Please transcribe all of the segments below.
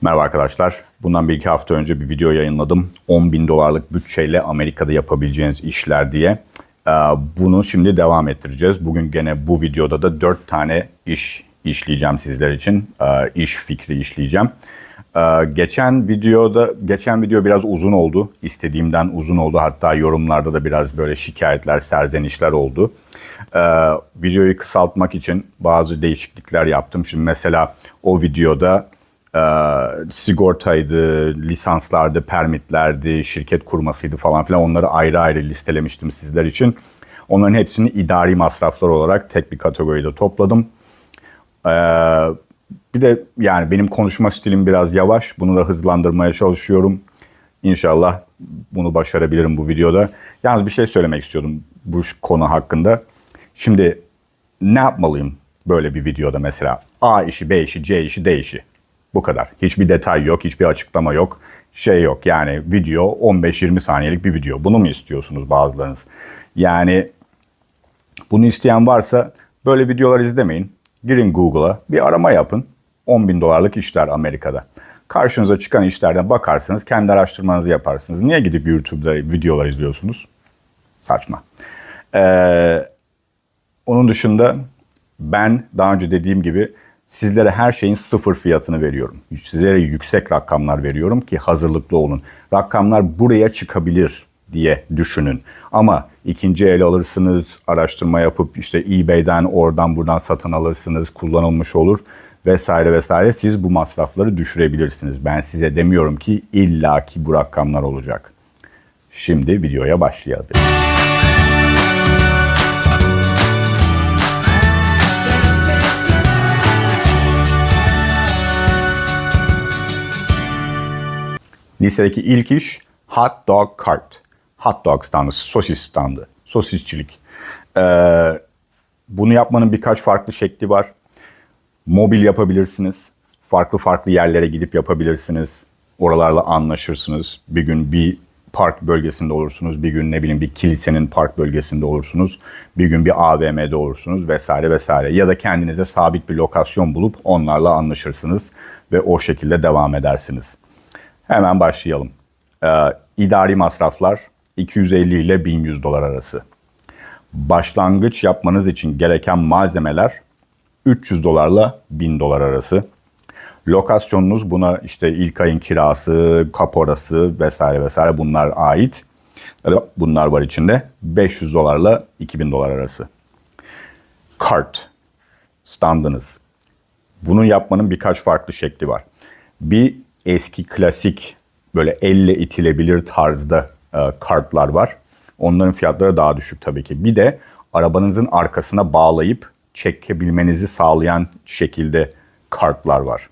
Merhaba arkadaşlar. Bundan bir iki hafta önce bir video yayınladım. 10 bin dolarlık bütçeyle Amerika'da yapabileceğiniz işler diye. Ee, Bunu şimdi devam ettireceğiz. Bugün gene bu videoda da 4 tane iş işleyeceğim sizler için. Ee, İş fikri işleyeceğim. Ee, Geçen videoda, geçen video biraz uzun oldu. İstediğimden uzun oldu. Hatta yorumlarda da biraz böyle şikayetler, serzenişler oldu. Videoyu kısaltmak için bazı değişiklikler yaptım. Şimdi mesela o videoda e, sigortaydı, lisanslardı, permitlerdi, şirket kurmasıydı falan filan onları ayrı ayrı listelemiştim sizler için. Onların hepsini idari masraflar olarak tek bir kategoride topladım. Ee, bir de yani benim konuşma stilim biraz yavaş. Bunu da hızlandırmaya çalışıyorum. İnşallah bunu başarabilirim bu videoda. Yalnız bir şey söylemek istiyordum bu konu hakkında. Şimdi ne yapmalıyım böyle bir videoda mesela? A işi, B işi, C işi, D işi. Bu kadar. Hiçbir detay yok, hiçbir açıklama yok. Şey yok yani video 15-20 saniyelik bir video. Bunu mu istiyorsunuz bazılarınız? Yani bunu isteyen varsa böyle videolar izlemeyin. Girin Google'a bir arama yapın. 10 bin dolarlık işler Amerika'da. Karşınıza çıkan işlerden bakarsınız, kendi araştırmanızı yaparsınız. Niye gidip YouTube'da videolar izliyorsunuz? Saçma. Ee, onun dışında ben daha önce dediğim gibi sizlere her şeyin sıfır fiyatını veriyorum. Sizlere yüksek rakamlar veriyorum ki hazırlıklı olun. Rakamlar buraya çıkabilir diye düşünün. Ama ikinci el alırsınız, araştırma yapıp işte eBay'den oradan buradan satın alırsınız, kullanılmış olur vesaire vesaire. Siz bu masrafları düşürebilirsiniz. Ben size demiyorum ki illaki bu rakamlar olacak. Şimdi videoya başlayalım. Listedeki ilk iş hot dog cart. Hot dog standı, sosis standı, sosisçilik. Ee, bunu yapmanın birkaç farklı şekli var. Mobil yapabilirsiniz. Farklı farklı yerlere gidip yapabilirsiniz. Oralarla anlaşırsınız. Bir gün bir park bölgesinde olursunuz. Bir gün ne bileyim bir kilisenin park bölgesinde olursunuz. Bir gün bir AVM'de olursunuz vesaire vesaire. Ya da kendinize sabit bir lokasyon bulup onlarla anlaşırsınız ve o şekilde devam edersiniz. Hemen başlayalım. Ee, idari masraflar 250 ile 1100 dolar arası. Başlangıç yapmanız için gereken malzemeler 300 dolarla 1000 dolar arası. Lokasyonunuz buna işte ilk ayın kirası, kaporası vesaire vesaire bunlar ait. Bunlar var içinde. 500 dolarla 2000 dolar arası. Kart, standınız. Bunu yapmanın birkaç farklı şekli var. Bir eski klasik böyle elle itilebilir tarzda e, kartlar var. Onların fiyatları daha düşük tabii ki. Bir de arabanızın arkasına bağlayıp çekebilmenizi sağlayan şekilde kartlar var.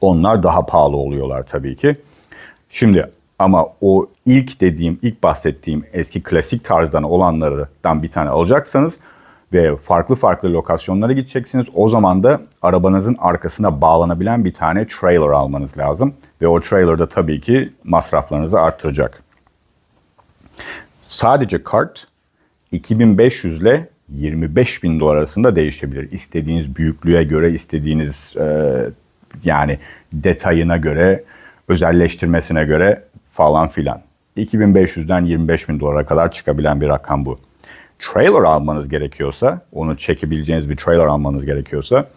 Onlar daha pahalı oluyorlar tabii ki. Şimdi ama o ilk dediğim, ilk bahsettiğim eski klasik tarzdan olanlardan bir tane alacaksanız ve farklı farklı lokasyonlara gideceksiniz. O zaman da arabanızın arkasına bağlanabilen bir tane trailer almanız lazım. Ve o trailer da tabii ki masraflarınızı arttıracak. Sadece kart 2500 ile 25 bin dolar arasında değişebilir. İstediğiniz büyüklüğe göre, istediğiniz e, yani detayına göre, özelleştirmesine göre falan filan. 2500'den 25 bin dolara kadar çıkabilen bir rakam bu. Trailer almanız gerekiyorsa, onu çekebileceğiniz bir trailer almanız gerekiyorsa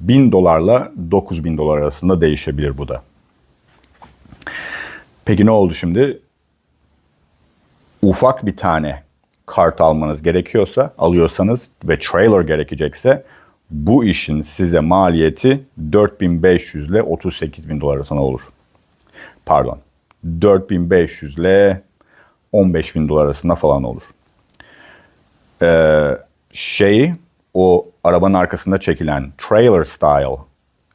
1000 dolarla 9000 dolar arasında değişebilir bu da. Peki ne oldu şimdi? Ufak bir tane kart almanız gerekiyorsa, alıyorsanız ve trailer gerekecekse bu işin size maliyeti 4500 ile 38000 dolar arasında olur. Pardon. 4500 ile 15000 dolar arasında falan olur. Ee, şeyi o arabanın arkasında çekilen trailer style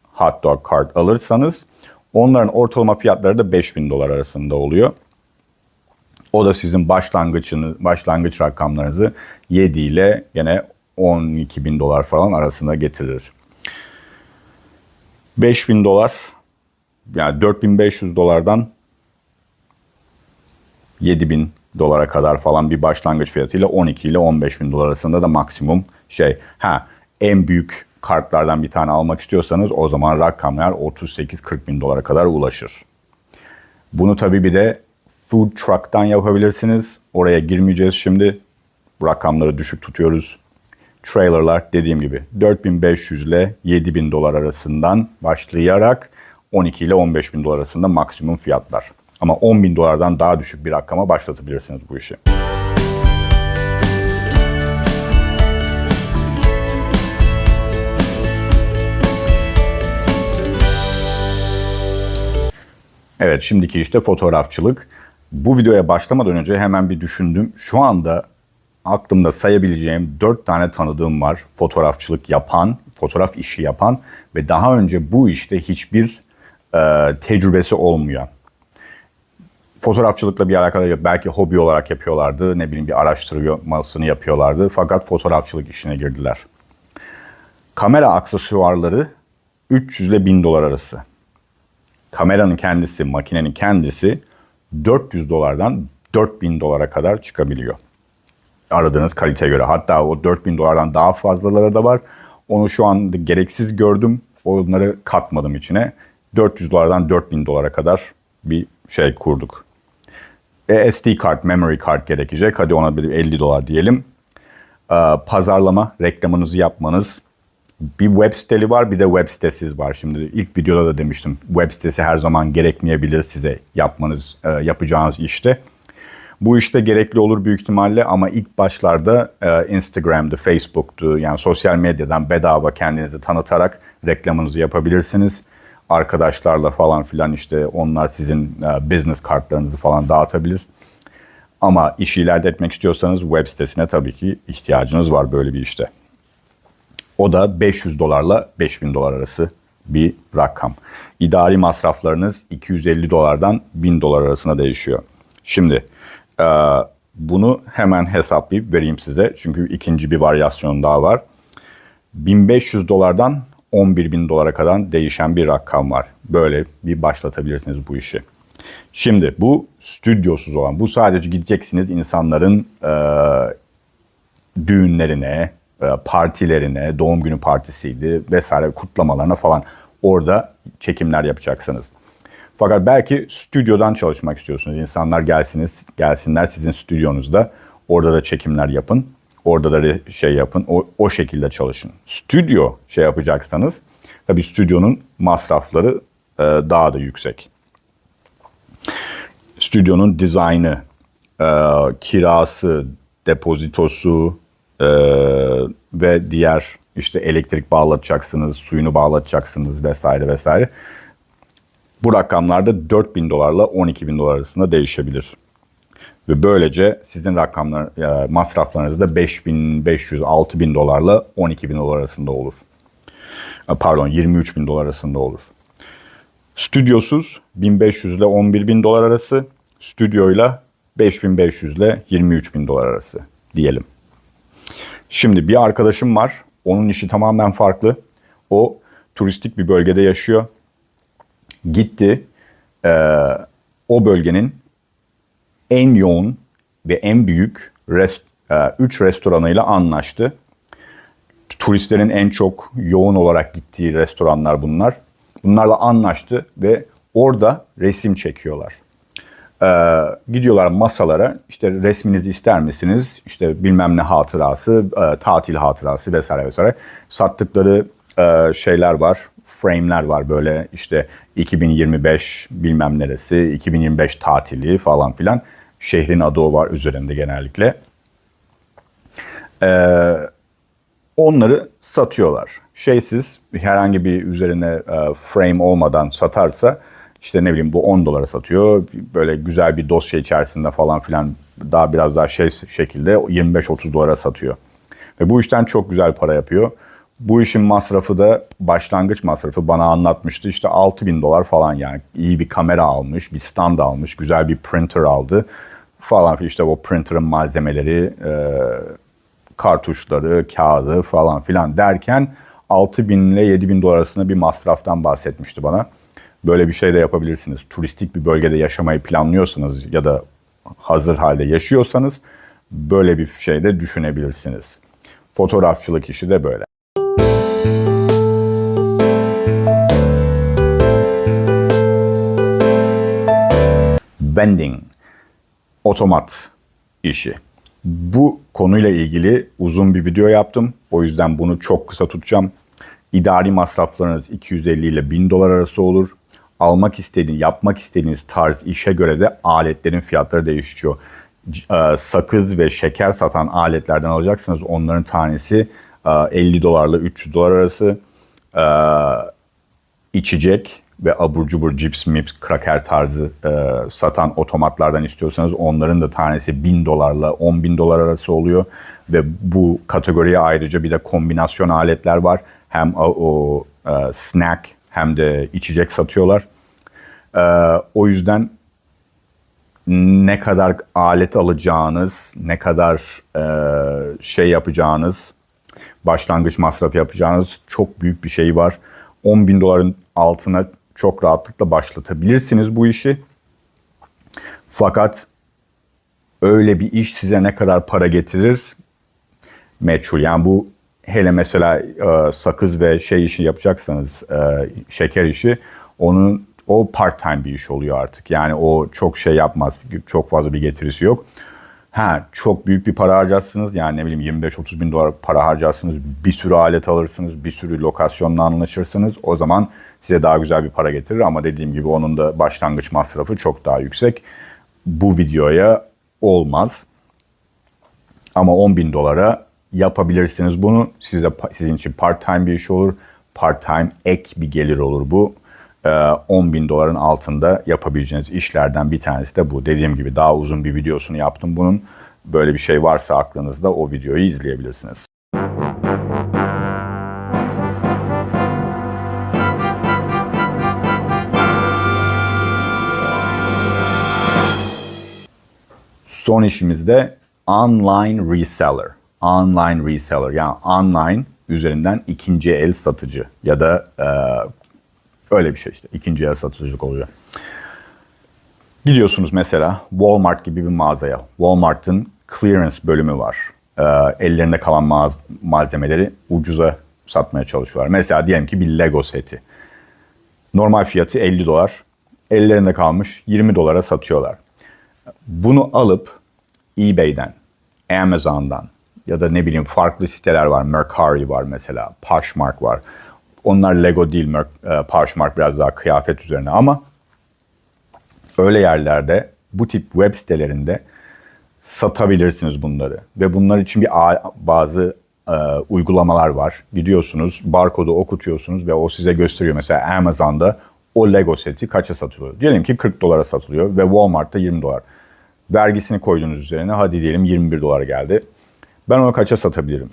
hot dog cart alırsanız onların ortalama fiyatları da 5000 dolar arasında oluyor. O da sizin başlangıçını, başlangıç rakamlarınızı 7 ile gene 12 bin dolar falan arasında getirir. 5 bin dolar yani 4500 dolardan 7 bin dolara kadar falan bir başlangıç fiyatıyla 12 ile 15 bin dolar arasında da maksimum şey. Ha en büyük kartlardan bir tane almak istiyorsanız o zaman rakamlar 38-40 bin dolara kadar ulaşır. Bunu tabii bir de food truck'tan yapabilirsiniz. Oraya girmeyeceğiz şimdi. Rakamları düşük tutuyoruz. Trailerlar dediğim gibi 4500 ile 7000 dolar arasından başlayarak 12 ile 15 bin dolar arasında maksimum fiyatlar. Ama 10 bin dolardan daha düşük bir rakama başlatabilirsiniz bu işi. Evet şimdiki işte fotoğrafçılık. Bu videoya başlamadan önce hemen bir düşündüm. Şu anda aklımda sayabileceğim dört tane tanıdığım var. Fotoğrafçılık yapan, fotoğraf işi yapan ve daha önce bu işte hiçbir e, tecrübesi olmayan. Fotoğrafçılıkla bir alakalı yok. belki hobi olarak yapıyorlardı. Ne bileyim bir araştırmasını yapıyorlardı. Fakat fotoğrafçılık işine girdiler. Kamera aksesuarları 300 ile 1000 dolar arası kameranın kendisi, makinenin kendisi 400 dolardan 4000 dolara kadar çıkabiliyor. Aradığınız kaliteye göre. Hatta o 4000 dolardan daha fazlaları da var. Onu şu an gereksiz gördüm. Onları katmadım içine. 400 dolardan 4000 dolara kadar bir şey kurduk. E, SD kart, memory kart gerekecek. Hadi ona bir 50 dolar diyelim. Ee, pazarlama, reklamınızı yapmanız bir web siteli var bir de web sitesiz var. Şimdi ilk videoda da demiştim web sitesi her zaman gerekmeyebilir size yapmanız e, yapacağınız işte. Bu işte gerekli olur büyük ihtimalle ama ilk başlarda e, Instagram'dı, Facebook'tu yani sosyal medyadan bedava kendinizi tanıtarak reklamınızı yapabilirsiniz. Arkadaşlarla falan filan işte onlar sizin e, business kartlarınızı falan dağıtabilir. Ama işi ileride etmek istiyorsanız web sitesine tabii ki ihtiyacınız var böyle bir işte. O da 500 dolarla 5000 dolar arası bir rakam. İdari masraflarınız 250 dolardan 1000 dolar arasında değişiyor. Şimdi e, bunu hemen hesaplayıp vereyim size. Çünkü ikinci bir varyasyon daha var. 1500 dolardan 11 bin dolara kadar değişen bir rakam var. Böyle bir başlatabilirsiniz bu işi. Şimdi bu stüdyosuz olan, bu sadece gideceksiniz insanların e, düğünlerine, e, partilerine, doğum günü partisiydi vesaire kutlamalarına falan orada çekimler yapacaksınız. Fakat belki stüdyodan çalışmak istiyorsunuz. İnsanlar gelsiniz, gelsinler sizin stüdyonuzda. Orada da çekimler yapın. Orada da şey yapın. O, o şekilde çalışın. Stüdyo şey yapacaksanız tabii stüdyonun masrafları e, daha da yüksek. Stüdyonun dizaynı, e, kirası, depozitosu, ee, ve diğer işte elektrik bağlatacaksınız, suyunu bağlatacaksınız vesaire vesaire. Bu rakamlarda 4 bin dolarla 12 bin dolar arasında değişebilir. Ve böylece sizin rakamlar, e, masraflarınız da 5500, 6000 dolarla 12 bin dolar arasında olur. E, pardon 23 bin dolar arasında olur. Stüdyosuz 1500 ile 11 bin dolar arası, stüdyoyla 5500 ile 23 bin dolar arası diyelim. Şimdi bir arkadaşım var. Onun işi tamamen farklı. O turistik bir bölgede yaşıyor. Gitti. E, o bölgenin en yoğun ve en büyük rest, e, üç restoranıyla anlaştı. Turistlerin en çok yoğun olarak gittiği restoranlar bunlar. Bunlarla anlaştı ve orada resim çekiyorlar. Ee, gidiyorlar masalara işte resminizi ister misiniz? İşte bilmem ne hatırası, e, tatil hatırası vesaire vesaire. Sattıkları e, şeyler var, frame'ler var böyle işte 2025 bilmem neresi, 2025 tatili falan filan. Şehrin adı o var üzerinde genellikle. Ee, onları satıyorlar. Şeysiz herhangi bir üzerine e, frame olmadan satarsa işte ne bileyim bu 10 dolara satıyor. Böyle güzel bir dosya içerisinde falan filan daha biraz daha şey şekilde 25-30 dolara satıyor. Ve bu işten çok güzel para yapıyor. Bu işin masrafı da başlangıç masrafı bana anlatmıştı. İşte 6 bin dolar falan yani iyi bir kamera almış, bir stand almış, güzel bir printer aldı falan işte o printer'ın malzemeleri, e, kartuşları, kağıdı falan filan derken 6 bin ile 7 bin dolar arasında bir masraftan bahsetmişti bana. Böyle bir şey de yapabilirsiniz. Turistik bir bölgede yaşamayı planlıyorsanız ya da hazır halde yaşıyorsanız böyle bir şey de düşünebilirsiniz. Fotoğrafçılık işi de böyle. Vending otomat işi. Bu konuyla ilgili uzun bir video yaptım. O yüzden bunu çok kısa tutacağım. İdari masraflarınız 250 ile 1000 dolar arası olur. Almak istediğiniz, yapmak istediğiniz tarz işe göre de aletlerin fiyatları değişiyor. E, Sakız ve şeker satan aletlerden alacaksınız. Onların tanesi e, 50 dolarla 300 dolar arası. E, içecek ve abur cubur cips mips kraker tarzı e, satan otomatlardan istiyorsanız onların da tanesi 1000 dolarla 10 bin dolar arası oluyor. Ve bu kategoriye ayrıca bir de kombinasyon aletler var. Hem o, o e, snack hem de içecek satıyorlar. E, o yüzden ne kadar alet alacağınız, ne kadar e, şey yapacağınız, başlangıç masrafı yapacağınız çok büyük bir şey var. 10 bin doların altına çok rahatlıkla başlatabilirsiniz bu işi. Fakat öyle bir iş size ne kadar para getirir meçhul. Yani bu hele mesela e, sakız ve şey işi yapacaksanız e, şeker işi onun o part time bir iş oluyor artık. Yani o çok şey yapmaz. Çok fazla bir getirisi yok. Ha çok büyük bir para harcarsınız. Yani ne bileyim 25-30 bin dolar para harcarsınız. Bir sürü alet alırsınız. Bir sürü lokasyonla anlaşırsınız. O zaman size daha güzel bir para getirir. Ama dediğim gibi onun da başlangıç masrafı çok daha yüksek. Bu videoya olmaz. Ama 10 bin dolara yapabilirsiniz bunu. Size sizin için part time bir iş olur. Part time ek bir gelir olur bu. Ee, 10 bin doların altında yapabileceğiniz işlerden bir tanesi de bu. Dediğim gibi daha uzun bir videosunu yaptım bunun. Böyle bir şey varsa aklınızda o videoyu izleyebilirsiniz. Son işimiz de online reseller. Online reseller yani online üzerinden ikinci el satıcı ya da e, öyle bir şey işte ikinci el satıcılık oluyor. Gidiyorsunuz mesela Walmart gibi bir mağazaya. Walmart'ın clearance bölümü var. E, ellerinde kalan mağaz- malzemeleri ucuza satmaya çalışıyorlar. Mesela diyelim ki bir Lego seti. Normal fiyatı 50 dolar. Ellerinde kalmış 20 dolara satıyorlar. Bunu alıp eBay'den, Amazon'dan ya da ne bileyim farklı siteler var. Mercari var mesela, Poshmark var. Onlar Lego değil, e, Poshmark biraz daha kıyafet üzerine ama öyle yerlerde bu tip web sitelerinde satabilirsiniz bunları. Ve bunlar için bir bazı e, uygulamalar var. Gidiyorsunuz, barkodu okutuyorsunuz ve o size gösteriyor. Mesela Amazon'da o Lego seti kaça satılıyor? Diyelim ki 40 dolara satılıyor ve Walmart'ta 20 dolar. Vergisini koydunuz üzerine. Hadi diyelim 21 dolar geldi. Ben onu kaça satabilirim?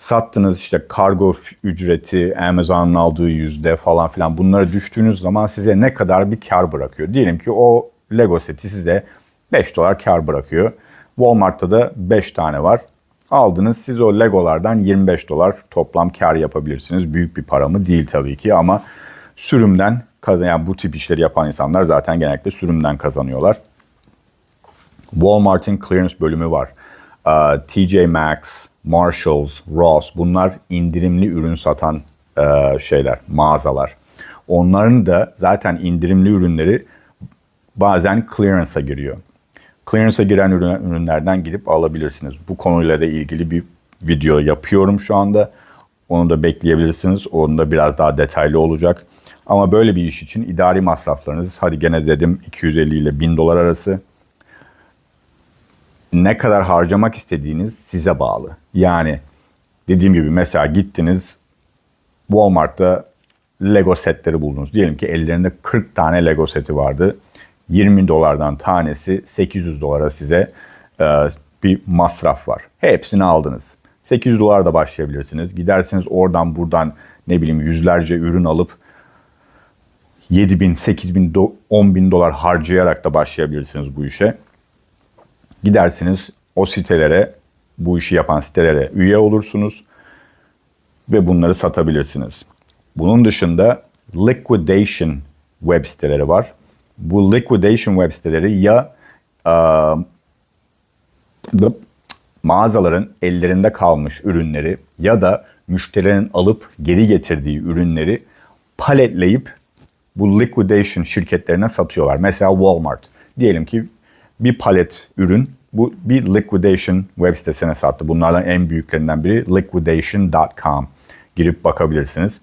Sattınız işte kargo ücreti, Amazon'un aldığı yüzde falan filan bunlara düştüğünüz zaman size ne kadar bir kar bırakıyor? Diyelim ki o Lego seti size 5 dolar kar bırakıyor. Walmart'ta da 5 tane var. Aldınız siz o Legolardan 25 dolar toplam kar yapabilirsiniz. Büyük bir para mı? Değil tabii ki ama sürümden kazan yani bu tip işleri yapan insanlar zaten genellikle sürümden kazanıyorlar. Walmart'ın clearance bölümü var. Ee, TJ Maxx, Marshalls, Ross bunlar indirimli ürün satan e, şeyler, mağazalar. Onların da zaten indirimli ürünleri bazen clearance'a giriyor. Clearance'a giren ürün- ürünlerden gidip alabilirsiniz. Bu konuyla da ilgili bir video yapıyorum şu anda. Onu da bekleyebilirsiniz. Onun da biraz daha detaylı olacak. Ama böyle bir iş için idari masraflarınız hadi gene dedim 250 ile 1000 dolar arası ne kadar harcamak istediğiniz size bağlı. Yani dediğim gibi mesela gittiniz Walmart'ta Lego setleri buldunuz. Diyelim ki ellerinde 40 tane Lego seti vardı. 20 dolardan tanesi 800 dolara size e, bir masraf var. Hepsini aldınız. 800 dolar da başlayabilirsiniz. Gidersiniz oradan buradan ne bileyim yüzlerce ürün alıp 7 bin, 8 bin, do- 10 bin dolar harcayarak da başlayabilirsiniz bu işe gidersiniz o sitelere, bu işi yapan sitelere üye olursunuz ve bunları satabilirsiniz. Bunun dışında liquidation web siteleri var. Bu liquidation web siteleri ya e, mağazaların ellerinde kalmış ürünleri ya da müşterilerin alıp geri getirdiği ürünleri paletleyip bu liquidation şirketlerine satıyorlar. Mesela Walmart. diyelim ki bir palet ürün bu bir liquidation web sitesine sattı. Bunlardan en büyüklerinden biri liquidation.com. Girip bakabilirsiniz.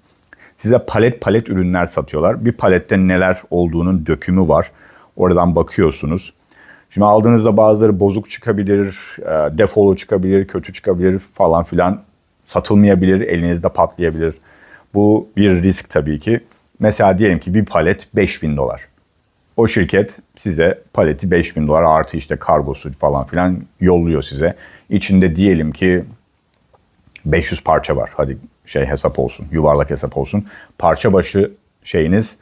Size palet palet ürünler satıyorlar. Bir palette neler olduğunun dökümü var. Oradan bakıyorsunuz. Şimdi aldığınızda bazıları bozuk çıkabilir, e, defolu çıkabilir, kötü çıkabilir falan filan. Satılmayabilir, elinizde patlayabilir. Bu bir risk tabii ki. Mesela diyelim ki bir palet 5000 dolar. O şirket size paleti 5000 dolar artı işte kargosu falan filan yolluyor size. İçinde diyelim ki 500 parça var. Hadi şey hesap olsun, yuvarlak hesap olsun. Parça başı şeyiniz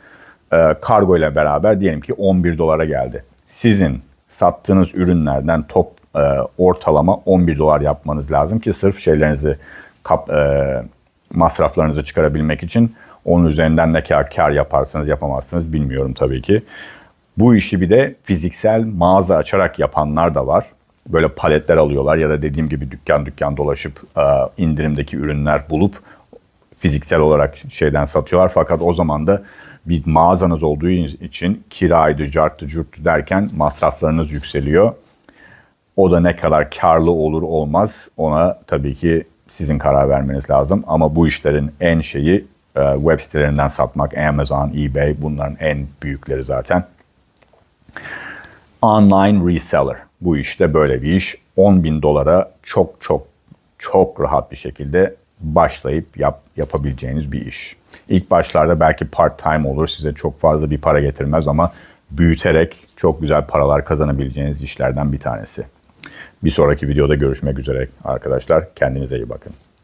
e, kargo ile beraber diyelim ki 11 dolara geldi. Sizin sattığınız ürünlerden top e, ortalama 11 dolar yapmanız lazım ki sırf şeylerinizi kap, e, masraflarınızı çıkarabilmek için onun üzerinden ne kadar kar yaparsınız yapamazsınız bilmiyorum tabii ki. Bu işi bir de fiziksel mağaza açarak yapanlar da var. Böyle paletler alıyorlar ya da dediğim gibi dükkan dükkan dolaşıp e, indirimdeki ürünler bulup fiziksel olarak şeyden satıyorlar. Fakat o zaman da bir mağazanız olduğu için kiraydı, carttı, curttu derken masraflarınız yükseliyor. O da ne kadar karlı olur olmaz ona tabii ki sizin karar vermeniz lazım. Ama bu işlerin en şeyi e, web sitelerinden satmak, Amazon, eBay bunların en büyükleri zaten. Online reseller. Bu işte böyle bir iş. 10 bin dolara çok çok çok rahat bir şekilde başlayıp yap, yapabileceğiniz bir iş. İlk başlarda belki part time olur size çok fazla bir para getirmez ama büyüterek çok güzel paralar kazanabileceğiniz işlerden bir tanesi. Bir sonraki videoda görüşmek üzere arkadaşlar. Kendinize iyi bakın.